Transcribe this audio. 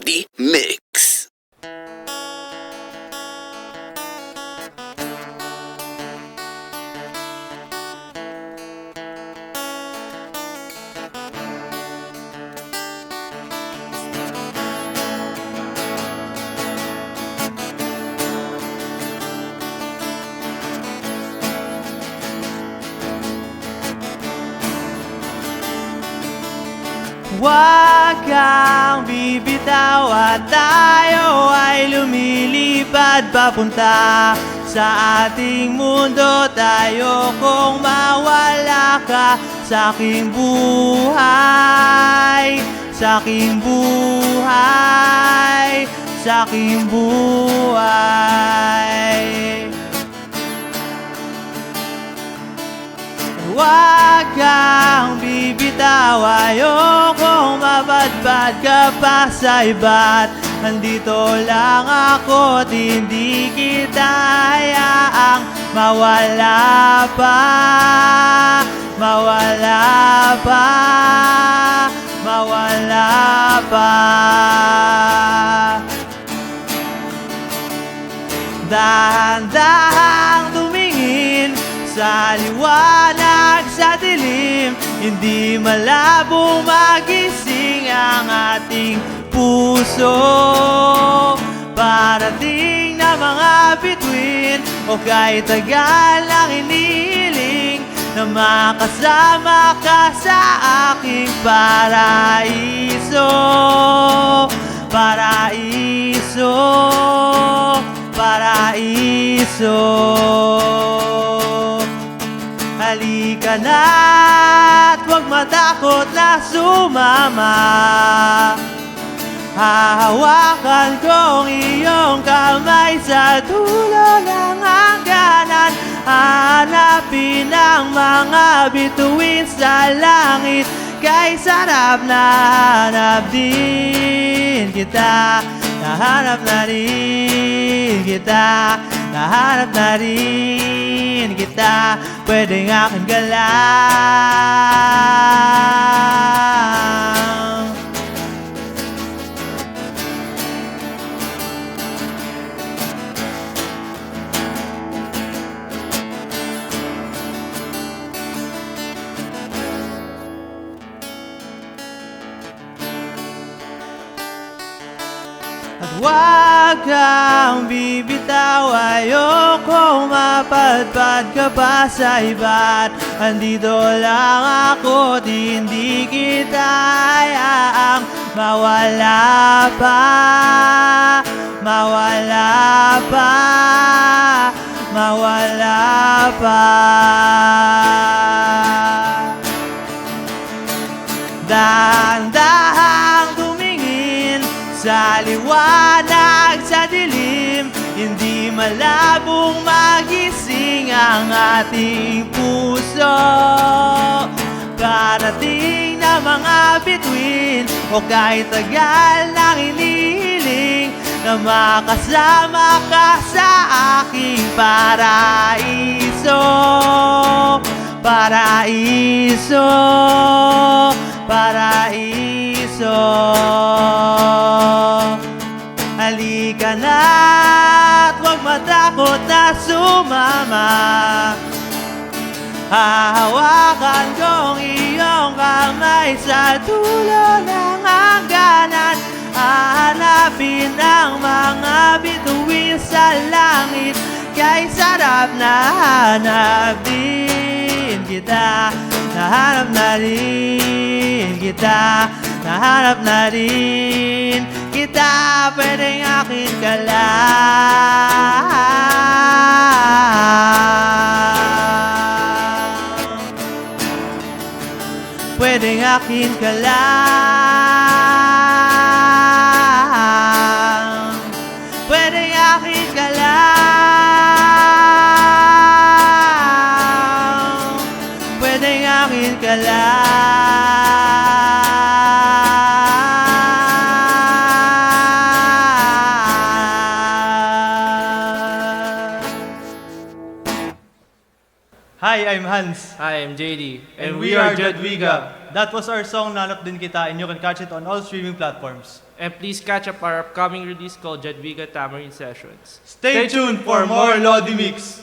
Melody Mix. Huwag kang bibitaw at tayo ay lumilipad papunta sa ating mundo. Tayo kung mawala ka sa aking buhay sa aking buhay sa aking buhay. Huwag kang bibitaw Ayokong mabadbad ka pa sa iba't Nandito lang ako at hindi kita hayaang Mawala pa Mawala pa Mawala pa. Dahan-dahang tumingin sa liwanag sa dilim Hindi malabo magising ang ating puso. Parating na mga bituin o kahit tagal lang inihiling Na makasama ka sa aking paraiso. Paraiso Paraiso. Halika na huwag matakot na sumama. Hahawakan kong iyong kamay sa dulo ng hangganan. Hanapin ang mga bituin sa langit. Kay sarap na hanap din kita. Nahanap na rin kita Nahanap na rin kita. Pwedeng akin ka lang At huwag kang bibitaw Ayokong mapadpad ka pa sa iba't. Andito lang ako at hindi kita hayaang Mawala pa Mawala pa Mawala pa. Dahan-dahang tumingin sa liwanag sa dilim Hindi malabong magising ang ating puso. Parating na mga bituin o kahit tagal nang inihiling Na makasama ka sa aking Paraiso. Paraiso sumama. Hahawakan kong iyong kamay sa dulo ng hangganan. Hahanapin ang mga bituin sa langit. Kay sarap na hanap din kita. Nahanap na rin kita. Nahanap na rin kita. Pwedeng akin ka lang akin ka lang Pwedeng akin ka lang Pwedeng akin ka lang Hi, I'm Hans. Hi, I'm JD, And we are Jadwiga. That was our song, Nanap Din Kita, and you can catch it on all streaming platforms. And please catch up our upcoming release called Jadwiga Tamarind Sessions. Stay tuned for more Lodi Mix!